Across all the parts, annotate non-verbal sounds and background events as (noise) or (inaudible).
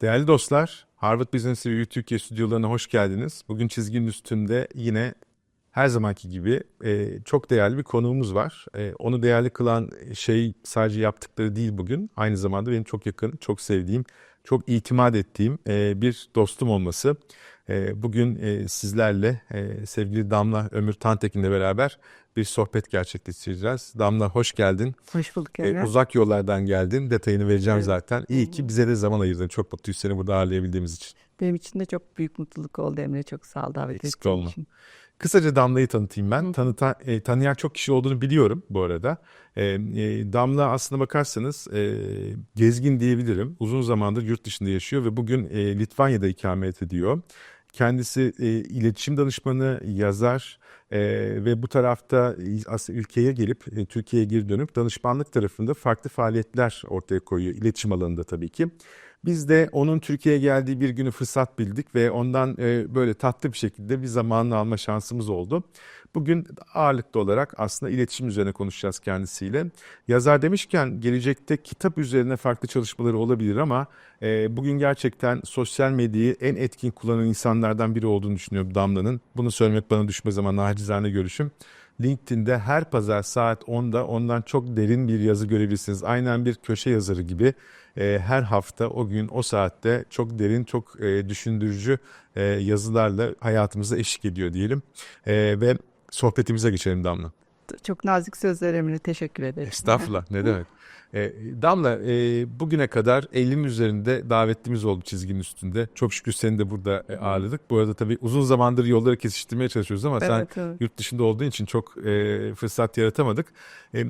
Değerli dostlar, Harvard Business Review Türkiye stüdyolarına hoş geldiniz. Bugün çizginin üstünde yine her zamanki gibi e, çok değerli bir konuğumuz var. E, onu değerli kılan şey sadece yaptıkları değil bugün. Aynı zamanda benim çok yakın, çok sevdiğim, çok itimat ettiğim e, bir dostum olması. E, bugün e, sizlerle e, sevgili Damla Ömür Tantekin'le beraber bir sohbet gerçekleştireceğiz. Damla hoş geldin. Hoş bulduk E, Emre. uzak yollardan geldin. Detayını vereceğim Evet. zaten. İyi ki bize de zaman ayırdın. Çok mutluyuz seni burada ağırlayabildiğimiz için. Benim için de çok büyük mutluluk oldu Emre. Çok sağ ol davet Eksik olma. için. Kısaca Damla'yı tanıtayım ben. Tanıta, e, tanıyan çok kişi olduğunu biliyorum bu arada. E, e, Damla aslına bakarsanız e, gezgin diyebilirim. Uzun zamandır yurt dışında yaşıyor ve bugün e, Litvanya'da ikamet ediyor. Kendisi e, iletişim danışmanı, yazar e, ve bu tarafta e, aslında ülkeye gelip e, Türkiye'ye geri dönüp danışmanlık tarafında farklı faaliyetler ortaya koyuyor. İletişim alanında tabii ki. Biz de onun Türkiye'ye geldiği bir günü fırsat bildik ve ondan e, böyle tatlı bir şekilde bir zamanını alma şansımız oldu. Bugün ağırlıklı olarak aslında iletişim üzerine konuşacağız kendisiyle. Yazar demişken gelecekte kitap üzerine farklı çalışmaları olabilir ama e, bugün gerçekten sosyal medyayı en etkin kullanan insanlardan biri olduğunu düşünüyorum Damla'nın. Bunu söylemek bana düşmez ama nacizane görüşüm. LinkedIn'de her pazar saat 10'da ondan çok derin bir yazı görebilirsiniz. Aynen bir köşe yazarı gibi her hafta o gün o saatte çok derin çok e, düşündürücü e, yazılarla hayatımıza eşlik ediyor diyelim. E, ve sohbetimize geçelim Damla. Çok nazik sözler Emre. Teşekkür ederim. Estağfurullah ne demek. (laughs) E, Damla e, bugüne kadar 50'nin üzerinde davetlimiz oldu çizginin üstünde. Çok şükür seni de burada e, ağırladık. Bu arada tabii uzun zamandır yolları kesiştirmeye çalışıyoruz ama sen Evet, evet. yurt dışında olduğun için çok e, fırsat yaratamadık. E,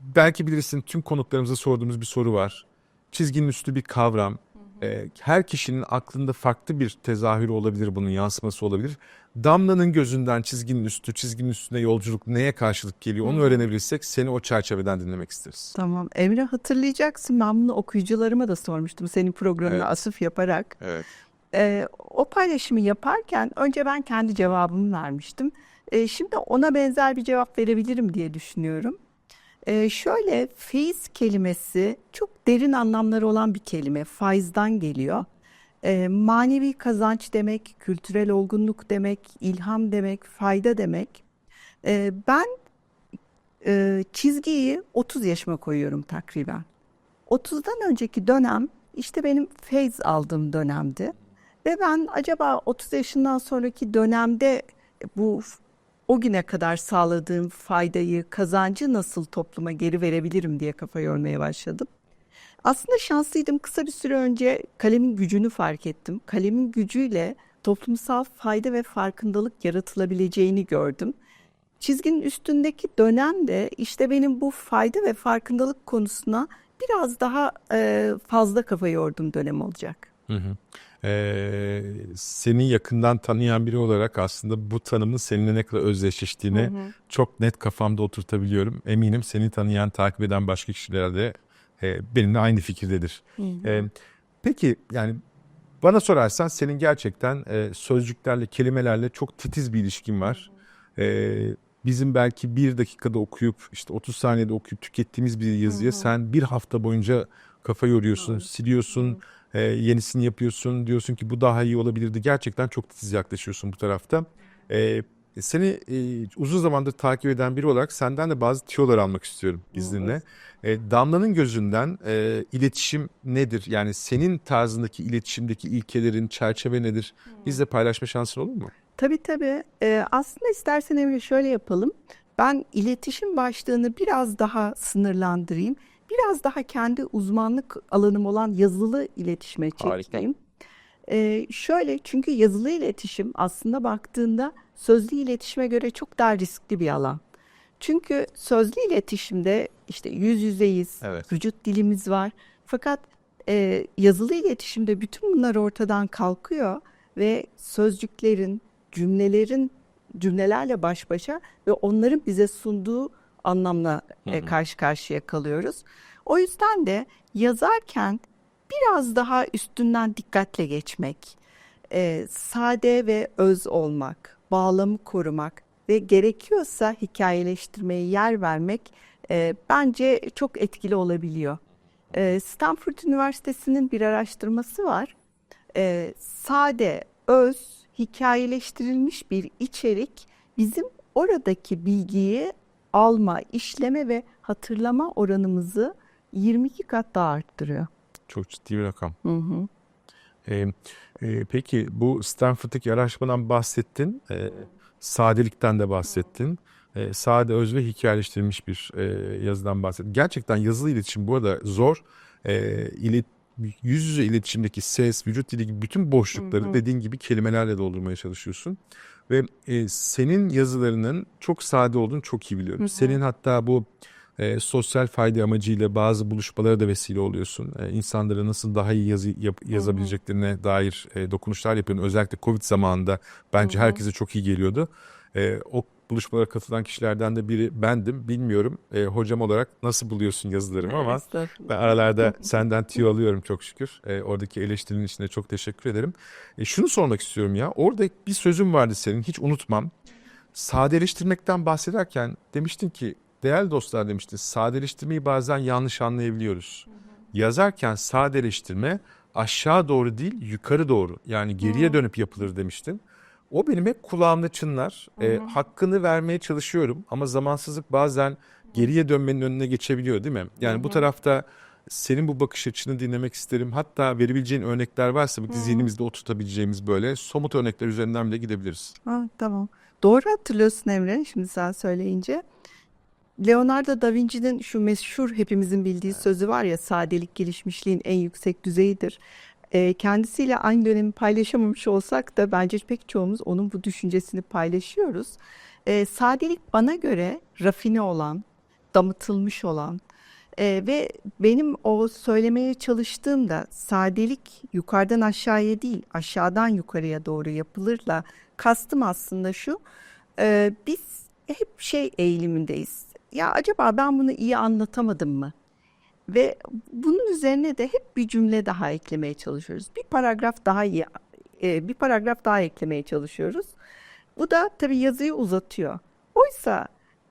belki bilirsin tüm konuklarımıza sorduğumuz bir soru var. Çizginin üstü bir kavram. E, her kişinin aklında farklı bir tezahürü olabilir, bunun yansıması olabilir. Damlanın gözünden çizginin üstü, çizginin üstüne yolculuk neye karşılık geliyor onu öğrenebilirsek seni o çerçeveden dinlemek isteriz. Tamam. Emre hatırlayacaksın. Ben bunu okuyucularıma da sormuştum. Senin programına Evet. asıf yaparak. Evet. Ee, o paylaşımı yaparken önce ben kendi cevabımı vermiştim. Ee, şimdi ona benzer bir cevap verebilirim diye düşünüyorum. Ee, şöyle feyiz kelimesi çok derin anlamları olan bir kelime. Faizden geliyor. Ee, manevi kazanç demek, kültürel olgunluk demek, ilham demek, fayda demek. Ee, ben e, çizgiyi 30 yaşıma koyuyorum takriben. 30'dan önceki dönem işte benim feyz aldığım dönemdi. Ve ben acaba 30 yaşından sonraki dönemde bu o güne kadar sağladığım faydayı, kazancı nasıl topluma geri verebilirim diye kafa yormaya başladım. Aslında şanslıydım. Kısa bir süre önce kalemin gücünü fark ettim. Kalemin gücüyle toplumsal fayda ve farkındalık yaratılabileceğini gördüm. Çizginin üstündeki dönemde işte benim bu fayda ve farkındalık konusuna biraz daha fazla kafa yorduğum dönem olacak. Hı hı. Ee, seni yakından tanıyan biri olarak aslında bu tanımın seninle ne kadar özdeşleştiğini çok net kafamda oturtabiliyorum. Eminim seni tanıyan, takip eden başka kişiler de e, benimle aynı fikirdedir. Ee, peki yani bana sorarsan senin gerçekten e, sözcüklerle, kelimelerle çok titiz bir ilişkin var. Ee, bizim belki bir dakikada okuyup işte 30 saniyede okuyup tükettiğimiz bir yazıya sen bir hafta boyunca kafa yoruyorsun, siliyorsun, e, yenisini yapıyorsun, diyorsun ki bu daha iyi olabilirdi. Gerçekten çok titiz yaklaşıyorsun bu tarafta. E, seni e, uzun zamandır takip eden biri olarak senden de bazı tiyolar almak istiyorum izninle. E, Damla'nın gözünden e, iletişim nedir? Yani senin tarzındaki iletişimdeki ilkelerin çerçeve nedir? Bizle paylaşma şansın olur mu? Tabii tabii. Ee, aslında istersen Emre şöyle yapalım. Ben iletişim başlığını biraz daha sınırlandırayım. Biraz daha kendi uzmanlık alanım olan yazılı iletişime çekeyim. Ee, şöyle çünkü yazılı iletişim aslında baktığında sözlü iletişime göre çok daha riskli bir alan. Çünkü sözlü iletişimde işte yüz yüzeyiz, Evet. vücut dilimiz var. Fakat e, yazılı iletişimde bütün bunlar ortadan kalkıyor ve sözcüklerin, cümlelerin cümlelerle baş başa ve onların bize sunduğu anlamla e, karşı karşıya kalıyoruz. O yüzden de yazarken biraz daha üstünden dikkatle geçmek, e, sade ve öz olmak, bağlamı korumak ve gerekiyorsa hikayeleştirmeye yer vermek e, bence çok etkili olabiliyor. Ee, Stanford Üniversitesi'nin bir araştırması var. Ee, sade, öz, hikayeleştirilmiş bir içerik bizim oradaki bilgiyi alma, işleme ve hatırlama oranımızı 22 kat daha arttırıyor. Çok ciddi bir rakam. Hı hı. Ee, e, peki bu Stanford'daki araştırmadan bahsettin. Ee, sadelikten de bahsettin. Ee, sade, öz ve hikayeleştirilmiş bir e, yazıdan bahsettin. Gerçekten yazılı iletişim bu arada zor. Ee, ilet, yüz yüze iletişimdeki ses, vücut dili gibi bütün boşlukları Hı hı. dediğin gibi kelimelerle doldurmaya çalışıyorsun. Ve e, senin yazılarının çok sade olduğunu çok iyi biliyorum. Hı hı. Senin hatta bu e, sosyal fayda amacıyla bazı buluşmalara da vesile oluyorsun. E, insanlara nasıl daha iyi yazı yap- yazabileceklerine dair e, dokunuşlar yapıyorsun. Özellikle Covid zamanında bence Hı hı. herkese çok iyi geliyordu. E, o buluşmalara katılan kişilerden de biri bendim. Bilmiyorum e, hocam olarak nasıl buluyorsun yazılarımı ama ben aralarda (laughs) senden tüyo alıyorum çok şükür. E, oradaki eleştirinin için de çok teşekkür ederim. E, şunu sormak istiyorum ya. Orada bir sözün vardı senin hiç unutmam. Sadeleştirmekten bahsederken demiştin ki değerli dostlar demiştin sadeleştirmeyi bazen yanlış anlayabiliyoruz. Yazarken sadeleştirme aşağı doğru değil yukarı doğru yani geriye dönüp yapılır demiştin. O benim hep kulağımda çınlar. E, hakkını vermeye çalışıyorum ama zamansızlık bazen geriye dönmenin önüne geçebiliyor değil mi? Yani bu tarafta senin bu bakış açını dinlemek isterim. Hatta verebileceğin örnekler varsa bir zihnimizde oturtabileceğimiz böyle somut örnekler üzerinden bile gidebiliriz. Ha, tamam. Doğru hatırlıyorsun Emre, şimdi sen söyleyince. Leonardo da Vinci'nin şu meşhur hepimizin bildiği sözü var ya, sadelik gelişmişliğin en yüksek düzeyidir. Ee, kendisiyle aynı dönemi paylaşamamış olsak da bence pek çoğumuz onun bu düşüncesini paylaşıyoruz. Ee, sadelik bana göre rafine olan, damıtılmış olan e, ve benim o söylemeye çalıştığımda sadelik yukarıdan aşağıya değil aşağıdan yukarıya doğru yapılırla kastım aslında şu e, biz hep şey eğilimindeyiz. Ya acaba ben bunu iyi anlatamadım mı? Ve bunun üzerine de hep bir cümle daha eklemeye çalışıyoruz. Bir paragraf daha iyi, e, bir paragraf daha eklemeye çalışıyoruz. Bu da tabii yazıyı uzatıyor. Oysa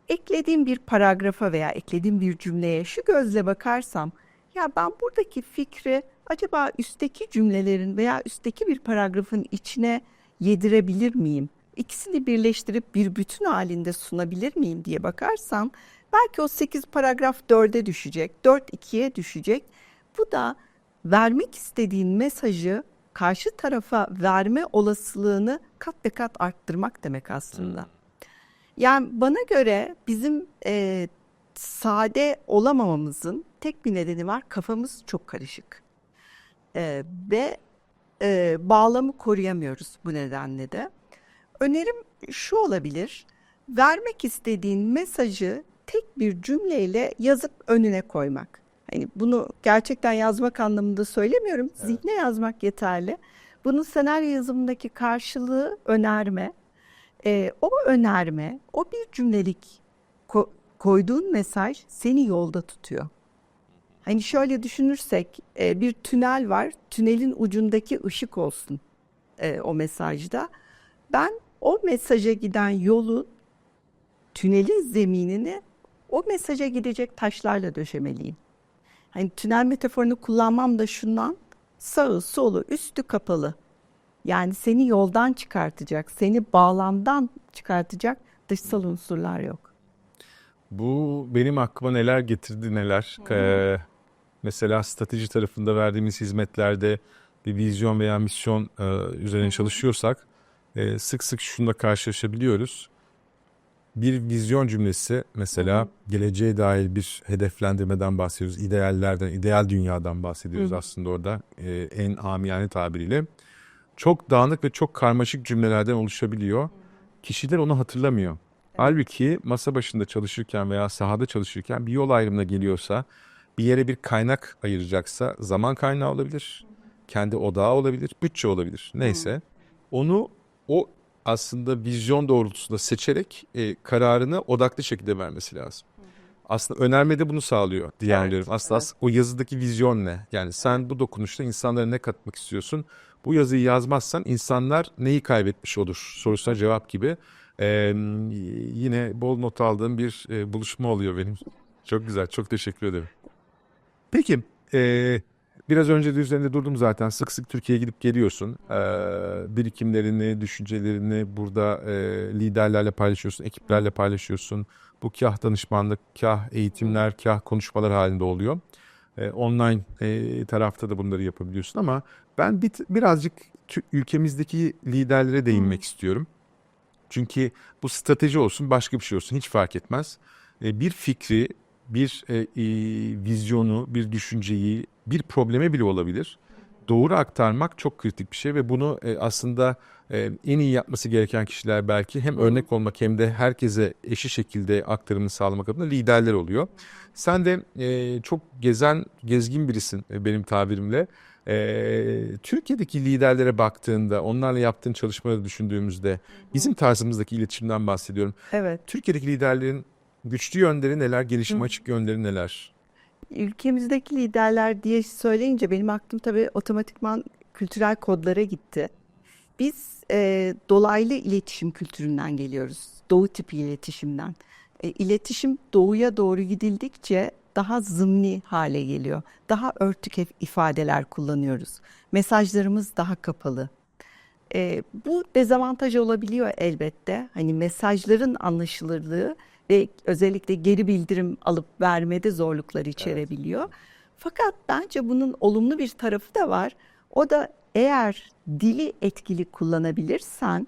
eklediğim bir paragrafa veya eklediğim bir cümleye şu gözle bakarsam, ya ben buradaki fikri acaba üstteki cümlelerin veya üstteki bir paragrafın içine yedirebilir miyim? İkisini birleştirip bir bütün halinde sunabilir miyim diye bakarsam belki o 8 paragraf 4'e düşecek, 4 2'ye düşecek. Bu da vermek istediğin mesajı karşı tarafa verme olasılığını kat ve kat arttırmak demek aslında. Yani bana göre bizim e, sade olamamamızın tek bir nedeni var. Kafamız çok karışık. E, ve e, bağlamı koruyamıyoruz bu nedenle de. Önerim şu olabilir. Vermek istediğin mesajı tek bir cümleyle yazıp önüne koymak. Hani bunu gerçekten yazmak anlamında söylemiyorum. Zihne yazmak yeterli. Bunun senaryo yazımındaki karşılığı önerme. Ee, o önerme, o bir cümlelik ko- koyduğun mesaj seni yolda tutuyor. Hani şöyle düşünürsek e, bir tünel var, tünelin ucundaki ışık olsun e, o mesajda. Ben o mesaja giden yolun tünelin zeminini o mesaja gidecek taşlarla döşemeliyim. Hani tünel metaforunu kullanmam da şundan sağı solu üstü kapalı. Yani seni yoldan çıkartacak, seni bağlamdan çıkartacak dışsal unsurlar yok. Bu benim aklıma neler getirdi neler. Ee, mesela strateji tarafında verdiğimiz hizmetlerde bir vizyon veya misyon e, üzerine çalışıyorsak e, sık sık şununla karşılaşabiliyoruz. Bir vizyon cümlesi mesela geleceğe dair bir hedeflendirmeden bahsediyoruz. İdeallerden, ideal dünyadan bahsediyoruz aslında orada e, en amiyane tabiriyle. Çok dağınık ve çok karmaşık cümlelerden oluşabiliyor. Kişiler onu hatırlamıyor. Halbuki masa başında çalışırken veya sahada çalışırken bir yol ayrımına geliyorsa, bir yere bir kaynak ayıracaksa zaman kaynağı olabilir, kendi odağı olabilir, bütçe olabilir. Neyse onu o aslında vizyon doğrultusunda seçerek e, kararını odaklı şekilde vermesi lazım. Aslında önermede bunu sağlıyor diğerleri. aslında as- o yazıdaki vizyon ne? Yani sen bu dokunuşla insanlara ne katmak istiyorsun? Bu yazıyı yazmazsan insanlar neyi kaybetmiş olur sorusuna cevap gibi. Ee, yine bol not aldığım bir e, buluşma oluyor benim. Çok güzel, çok teşekkür ederim. Peki, e, biraz önce de üzerinde durdum zaten. Sık sık Türkiye'ye gidip geliyorsun. E, birikimlerini, düşüncelerini burada e, liderlerle paylaşıyorsun, ekiplerle paylaşıyorsun. Bu kah danışmanlık, kah eğitimler, kah konuşmalar halinde oluyor. E, online e, tarafta da bunları yapabiliyorsun ama ben bir, birazcık ülkemizdeki liderlere değinmek istiyorum. Çünkü bu strateji olsun, başka bir şey olsun hiç fark etmez. E, bir fikri, bir e, e, vizyonu, bir düşünceyi, bir probleme bile olabilir. Doğru aktarmak çok kritik bir şey ve bunu e, aslında e, en iyi yapması gereken kişiler belki hem örnek olmak hem de herkese eşit şekilde aktarımını sağlamak adına liderler oluyor. Sen de e, çok gezen, gezgin birisin e, benim tabirimle. E, Türkiye'deki liderlere baktığında, onlarla yaptığın çalışmaları düşündüğümüzde, bizim tarzımızdaki iletişimden bahsediyorum. Evet. Türkiye'deki liderlerin güçlü yönleri neler, gelişime açık yönleri neler? Ülkemizdeki liderler diye söyleyince benim aklım tabii otomatikman kültürel kodlara gitti. Biz e, dolaylı iletişim kültüründen geliyoruz. Doğu tipi iletişimden. E, iletişim doğuya doğru gidildikçe daha zımni hale geliyor. Daha örtük ifadeler kullanıyoruz. Mesajlarımız daha kapalı. E, bu dezavantaj olabiliyor elbette. Hani mesajların anlaşılırlığı ve özellikle geri bildirim alıp vermede zorluklar içerebiliyor. Fakat bence bunun olumlu bir tarafı da var. O da eğer dili etkili kullanabilirsen,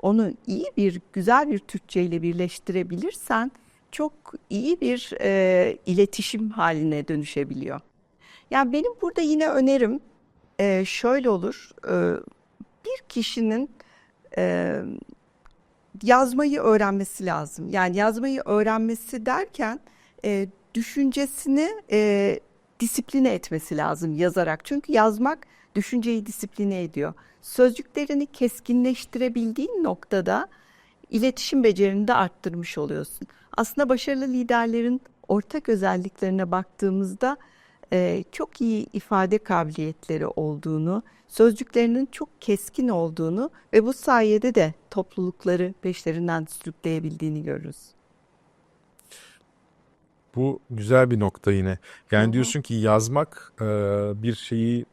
onu iyi bir, güzel bir Türkçe ile birleştirebilirsen çok iyi bir e, iletişim haline dönüşebiliyor. Yani benim burada yine önerim e, şöyle olur. E, bir kişinin e, yazmayı öğrenmesi lazım. Yani yazmayı öğrenmesi derken e, düşüncesini e, disipline etmesi lazım yazarak. Çünkü yazmak düşünceyi disipline ediyor. Sözcüklerini keskinleştirebildiğin noktada iletişim becerini de arttırmış oluyorsun. Aslında başarılı liderlerin ortak özelliklerine baktığımızda e, çok iyi ifade kabiliyetleri olduğunu, sözcüklerinin çok keskin olduğunu ve bu sayede de toplulukları peşlerinden sürükleyebildiğini görürüz. Bu güzel bir nokta yine. Yani diyorsun ki yazmak e, bir şeyi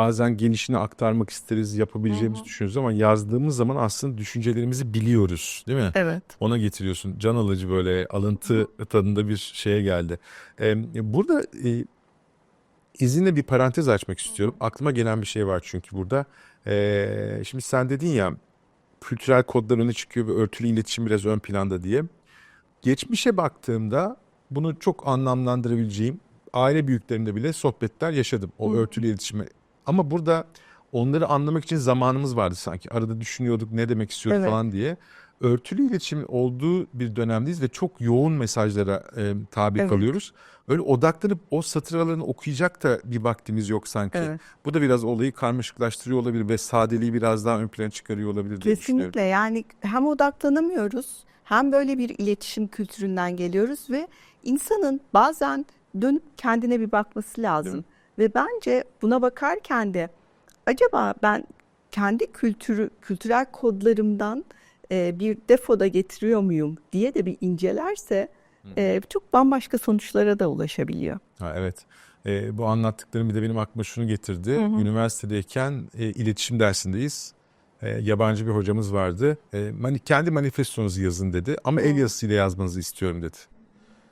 bazen genişini aktarmak isteriz, yapabileceğimizi düşünürüz ama yazdığımız zaman aslında düşüncelerimizi biliyoruz, değil mi? Evet. Ona getiriyorsun. Can alıcı böyle alıntı tadında bir şeye geldi. Ee, burada e, izinle bir parantez açmak istiyorum. Aklıma gelen bir şey var çünkü burada. Ee, şimdi sen dedin ya kültürel kodlar öne çıkıyor ve örtülü iletişim biraz ön planda diye. Geçmişe baktığımda bunu çok anlamlandırabileceğim aile büyüklerimde bile sohbetler yaşadım o örtülü iletişime. Ama burada onları anlamak için zamanımız vardı sanki. Arada düşünüyorduk ne demek istiyor Evet. falan diye. Örtülü iletişim olduğu bir dönemdeyiz ve çok yoğun mesajlara e, tabi Evet. kalıyoruz. Öyle odaklanıp o satır aralarını okuyacak da bir vaktimiz yok sanki. Evet. Bu da biraz olayı karmaşıklaştırıyor olabilir ve sadeliği biraz daha ön plana çıkarıyor olabilir diye düşünüyorum. Kesinlikle yani hem odaklanamıyoruz hem böyle bir iletişim kültüründen geliyoruz ve insanın bazen dönüp kendine bir bakması lazım. Ve bence buna bakarken de acaba ben kendi kültürü kültürel kodlarımdan e, bir defoda getiriyor muyum diye de bir incelerse e, çok bambaşka sonuçlara da ulaşabiliyor. Ha, evet. Ee, bu anlattıklarım bir de benim aklıma şunu getirdi. Üniversitedeyken e, iletişim dersindeyiz. E, yabancı bir hocamız vardı. E, mani, kendi manifestonuzu yazın dedi ama el yazısıyla yazmanızı istiyorum dedi.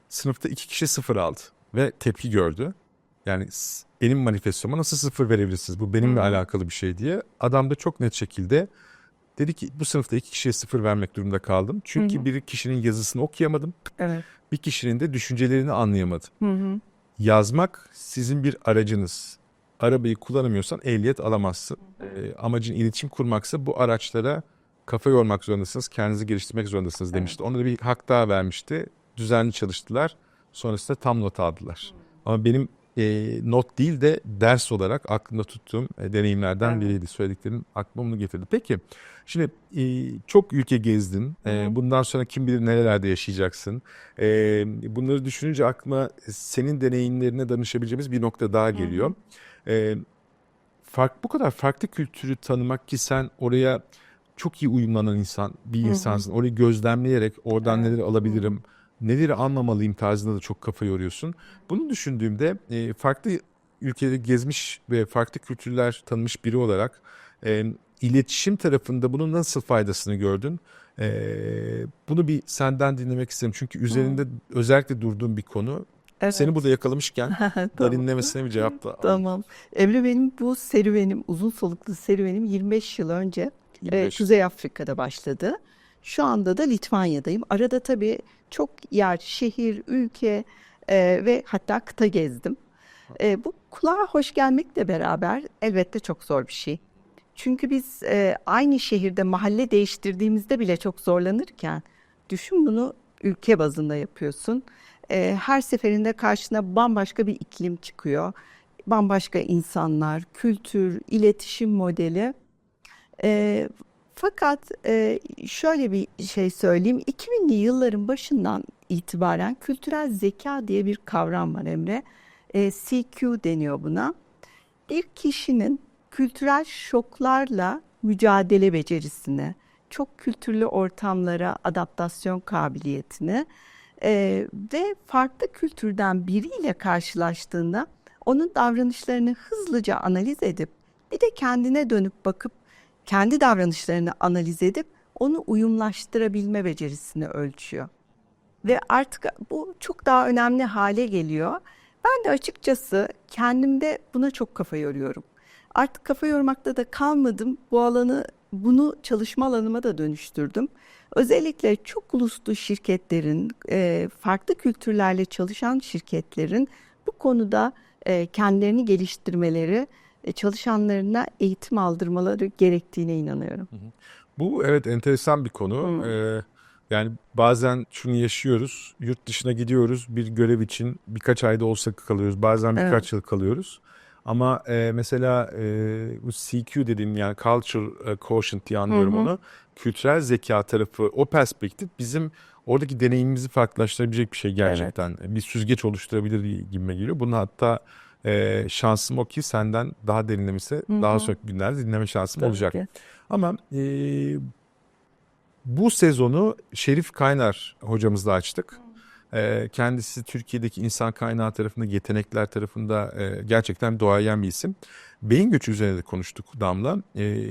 Sınıfta iki kişi sıfır aldı ve tepki gördü. Yani benim manifestoma nasıl sıfır verebilirsiniz? Bu benimle alakalı bir şey diye. Adam da çok net şekilde dedi ki bu sınıfta iki kişiye sıfır vermek durumunda kaldım. Çünkü bir kişinin yazısını okuyamadım. Evet. Bir kişinin de düşüncelerini anlayamadım. Hı hı. Yazmak sizin bir aracınız. Arabayı kullanamıyorsan ehliyet alamazsın. Ee, amacın iletişim kurmaksa bu araçlara kafa yormak zorundasınız, kendinizi geliştirmek zorundasınız demişti. Ona da bir hak daha vermişti. Düzenli çalıştılar. Sonrasında tam not aldılar. Ama benim e, not değil de ders olarak aklımda tuttuğum e, deneyimlerden Evet. biriydi. Söylediklerin aklıma bunu getirdi. Peki şimdi e, çok ülke gezdin. E, bundan sonra kim bilir nerelerde yaşayacaksın. E, bunları düşününce aklıma senin deneyimlerine danışabileceğimiz bir nokta daha geliyor. E, fark bu kadar farklı kültürü tanımak ki sen oraya çok iyi uyumlanan insan bir insansın. Orayı gözlemleyerek oradan neleri alabilirim, neleri anlamalıyım tarzında da çok kafa yoruyorsun. Bunu düşündüğümde e, farklı ülkeleri gezmiş ve farklı kültürler tanımış biri olarak e, iletişim tarafında bunun nasıl faydasını gördün? E, bunu bir senden dinlemek isterim. Çünkü üzerinde özellikle durduğum bir konu. Evet. Seni burada yakalamışken (laughs) Tamam. derinlemesine bir cevap da Tamam. Emre benim bu serüvenim, uzun soluklu serüvenim 25 yıl önce e, 25. Kuzey Afrika'da başladı. Şu anda da Litvanya'dayım. Arada tabii çok yer, şehir, ülke e, ve hatta kıta gezdim. E, bu kulağa hoş gelmekle beraber elbette çok zor bir şey. Çünkü biz e, aynı şehirde mahalle değiştirdiğimizde bile çok zorlanırken düşün bunu ülke bazında yapıyorsun. E, her seferinde karşına bambaşka bir iklim çıkıyor. Bambaşka insanlar, kültür, iletişim modeli. E, fakat e, şöyle bir şey söyleyeyim. 2000'li yılların başından itibaren kültürel zeka diye bir kavram var Emre. E, CQ deniyor buna. Bir kişinin kültürel şoklarla mücadele becerisini, çok kültürlü ortamlara adaptasyon kabiliyetini e, ve farklı kültürden biriyle karşılaştığında onun davranışlarını hızlıca analiz edip bir de kendine dönüp bakıp kendi davranışlarını analiz edip onu uyumlaştırabilme becerisini ölçüyor. Ve artık bu çok daha önemli hale geliyor. Ben de açıkçası kendimde buna çok kafa yoruyorum. Artık kafa yormakta da kalmadım. Bu alanı, bunu çalışma alanıma da dönüştürdüm. Özellikle çok uluslu şirketlerin, e, farklı kültürlerle çalışan şirketlerin bu konuda e, kendilerini geliştirmeleri, çalışanlarına eğitim aldırmaları gerektiğine inanıyorum. Bu evet enteresan bir konu. Ee, yani bazen şunu yaşıyoruz. Yurt dışına gidiyoruz bir görev için birkaç ayda olsa kalıyoruz. Bazen birkaç Evet. yıl kalıyoruz. Ama e, mesela e, bu CQ dediğim yani Culture e, Quotient diye anlıyorum onu. Kültürel zeka tarafı o perspektif bizim oradaki deneyimimizi farklılaştırabilecek bir şey gerçekten. Bir süzgeç oluşturabilir gibime geliyor. Bunu hatta e, şansım o ki senden daha derinlemesi daha sonraki günlerde dinleme şansım Tabii olacak. ki. Ama e, bu sezonu Şerif Kaynar hocamızla açtık. E, kendisi Türkiye'deki insan kaynağı tarafında, yetenekler tarafında e, gerçekten doğayan bir isim. Beyin göçü üzerine de konuştuk Damla. E,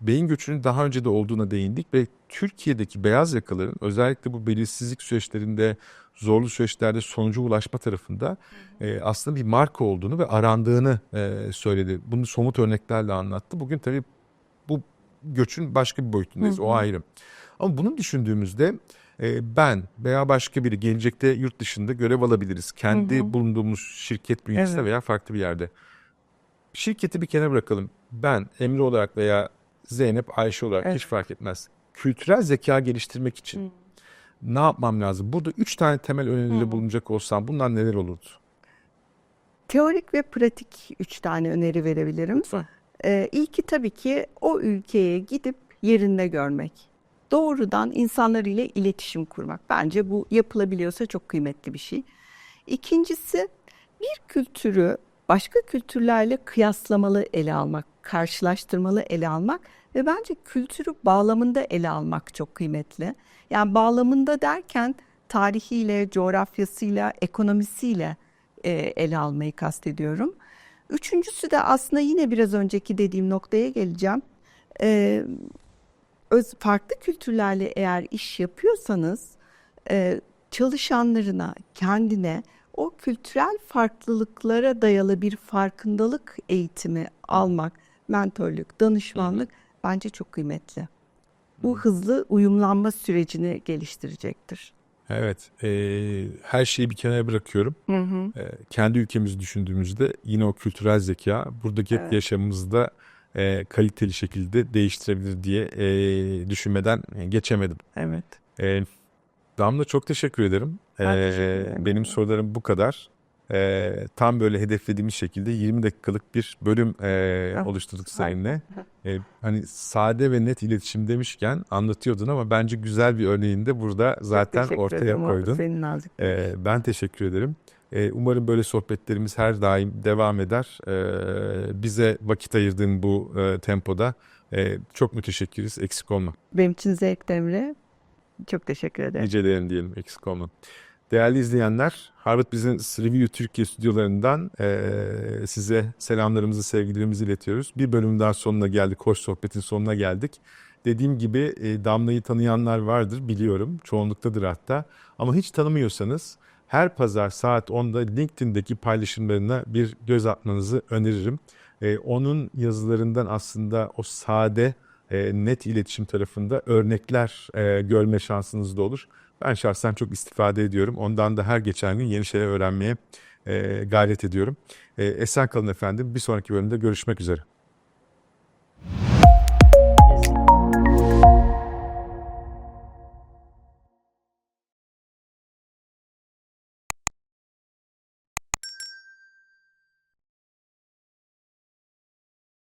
beyin göçünün daha önce de olduğuna değindik ve Türkiye'deki beyaz yakaların özellikle bu belirsizlik süreçlerinde, zorlu süreçlerde sonuca ulaşma tarafında e, aslında bir marka olduğunu ve arandığını e, söyledi. Bunu somut örneklerle anlattı. Bugün tabii bu göçün başka bir boyutundayız. O ayrı. Ama bunu düşündüğümüzde e, ben veya başka biri gelecekte yurt dışında görev alabiliriz. Kendi bulunduğumuz şirket bünyesinde Evet. veya farklı bir yerde. Şirketi bir kenara bırakalım. Ben Emre olarak veya Zeynep, Ayşe olarak Evet. hiç fark etmez. Kültürel zeka geliştirmek için ne yapmam lazım? Burada üç tane temel öneride bulunacak olsam bunlar neler olurdu? Teorik ve pratik üç tane öneri verebilirim. Ee, ilki tabii ki o ülkeye gidip yerinde görmek. Doğrudan insanlar ile iletişim kurmak. Bence bu yapılabiliyorsa çok kıymetli bir şey. İkincisi bir kültürü başka kültürlerle kıyaslamalı ele almak, karşılaştırmalı ele almak ve bence kültürü bağlamında ele almak çok kıymetli. Yani bağlamında derken tarihiyle, coğrafyasıyla, ekonomisiyle e, ele almayı kastediyorum. Üçüncüsü de aslında yine biraz önceki dediğim noktaya geleceğim. Ee, öz, farklı kültürlerle eğer iş yapıyorsanız e, çalışanlarına, kendine o kültürel farklılıklara dayalı bir farkındalık eğitimi almak, mentörlük, danışmanlık bence çok kıymetli. Bu hızlı uyumlanma sürecini geliştirecektir. Evet, e, her şeyi bir kenara bırakıyorum. E, kendi ülkemizi düşündüğümüzde yine o kültürel zeka buradaki yaşamımızda e, kaliteli şekilde değiştirebilir diye e, düşünmeden geçemedim. Evet. E, Damla çok teşekkür ederim. E, ederim. benim sorularım bu kadar. E, tam böyle hedeflediğimiz şekilde 20 dakikalık bir bölüm e, Ah, oluşturduk seninle. E, hani sade ve net iletişim demişken anlatıyordun ama bence güzel bir örneğini de burada zaten ortaya ederim. Koydun. Senin nazik. Ee, ben teşekkür ederim. Ee, umarım böyle sohbetlerimiz her daim devam eder. Ee, bize vakit ayırdığın bu e, tempoda e, çok müteşekkiriz. Eksik olma. Benim için zevk Emre. Çok teşekkür ederim. Nicelerin diyelim eksik olma. Değerli izleyenler, Harvard Business Review Türkiye stüdyolarından eee, size selamlarımızı, sevgilerimizi iletiyoruz. Bir bölüm daha sonuna geldik, hoş sohbetin sonuna geldik. Dediğim gibi e, Damla'yı tanıyanlar vardır biliyorum, çoğunluktadır hatta. Ama hiç tanımıyorsanız her pazar saat 10'da LinkedIn'deki paylaşımlarına bir göz atmanızı öneririm. E, onun yazılarından aslında o sade, e, net iletişim tarafında örnekler e, görme şansınız da olur. Ben şahsen çok istifade ediyorum. Ondan da her geçen gün yeni şeyler öğrenmeye e, gayret ediyorum. E, esen kalın efendim. Bir sonraki bölümde görüşmek üzere.